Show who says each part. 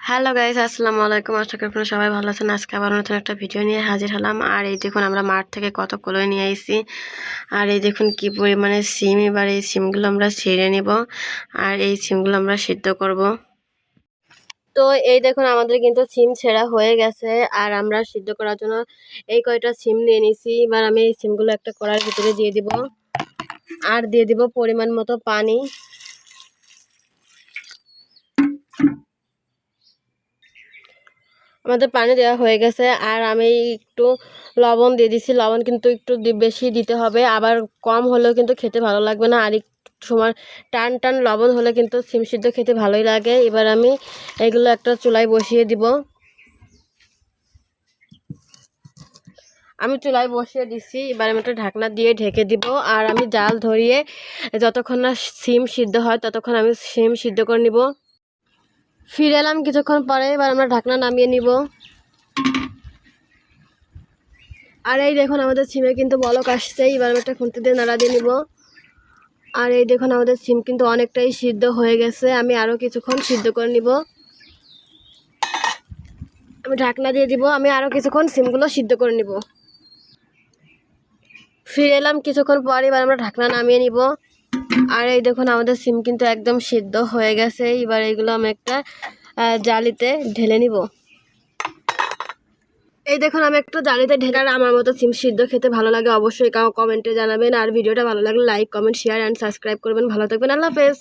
Speaker 1: Hello guys আসসালামু আলাইকুম। আশা করি আপনারা সবাই ভালো আছেন। আজকে আবার নতুন একটা ভিডিও নিয়ে হাজির হলাম। আর এই দেখুন, আমরা মাঠ থেকে কত কলই নিয়ে আইছি। আর এই দেখুন, কি পরিমাণে সিম এবার এই সিমগুলো আমরা ছিঁড়ে নিব। আর এই সিমগুলো আমরা সিদ্ধ করব। তো এই দেখুন, আমাদের কিন্তু সিম ছেঁড়া হয়ে গেছে। আর আমরা সিদ্ধ করার জন্য এই কয়টা সিম নিয়ে নিছি। এবার আমি এই সিমগুলো একটা কড়ার ভিতরে দিয়ে দিব। আর দিয়ে দিব পরিমাণ মতো পানি। আমাদের পানি দেওয়া হয়ে গেছে। আর আমি একটু লবণ দিয়ে দিছি। লবণ কিন্তু একটু বেশি দিতে হবে। আবার কম হলেও কিন্তু খেতে ভালো লাগবে না। আর সময় টান টান লবণ হলে কিন্তু সিম সিদ্ধ খেতে ভালোই লাগে। এবার আমি এগুলো একটা চুলায় বসিয়ে দিব। আমি চুলায় বসিয়ে দিছি। এবার আমি একটা ঢাকনা দিয়ে ঢেকে দিব। আর আমি জাল ধরিয়ে যতক্ষণ না সিম সিদ্ধ হয় ততক্ষণ আমি সিম সিদ্ধ করে নিব। ফিরে এলাম কিছুক্ষণ পরে, এবার আমরা ঢাকনা নামিয়ে নিব। আর এই দেখুন, আমাদের সিমে কিন্তু বলক আসছে। এবার আমি একটা খুঁতে দিয়ে নাড়া দিয়ে নিব। আর এই দেখুন, আমাদের সিম কিন্তু অনেকটাই সিদ্ধ হয়ে গেছে। আমি আরও কিছুক্ষণ সিদ্ধ করে নিব। আমি ঢাকনা দিয়ে দিব। আমি আরও কিছুক্ষণ সিমগুলো সিদ্ধ করে নিব। ফিরে এলাম কিছুক্ষণ পরে, এবার আমরা ঢাকনা নামিয়ে নিব। আর এই দেখুন, আমাদের সিম কিন্তু একদম সিদ্ধ হয়ে গেছে। এবার এগুলো আমি একটা জালিতে ঢেলে নিব। এই দেখুন, আমি একটা জালিতে ঢেলে আর আমার মতো সিম সিদ্ধ খেতে ভালো লাগে অবশ্যই কমেন্টে জানাবেন। আর ভিডিওটা ভালো লাগলে like comment share and subscribe করবেন। ভালো থাকবেন। আল্লাহ হাফেজ।